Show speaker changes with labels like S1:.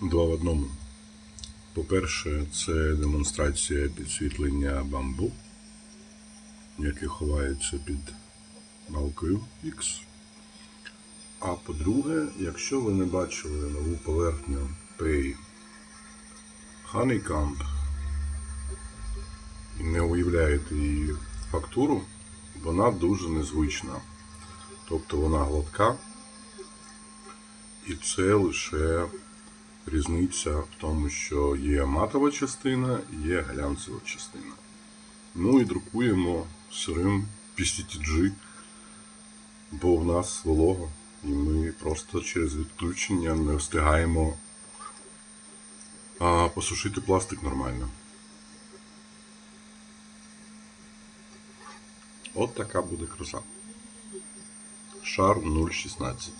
S1: два в одному. По-перше, це демонстрація підсвітлення бамбу, яке ховається під балкою X. А по-друге, якщо ви не бачили нову поверхню при Honeycomb і не уявляєте її фактуру, вона дуже незвична. Тобто вона гладка, і це лише різниця в тому, що є матова частина є глянцева частина. Ну і друкуємо сирим PCTG, бо в нас волого, і ми просто через відключення не встигаємо а, посушити пластик нормально. От така буде краса. Шар 0,16.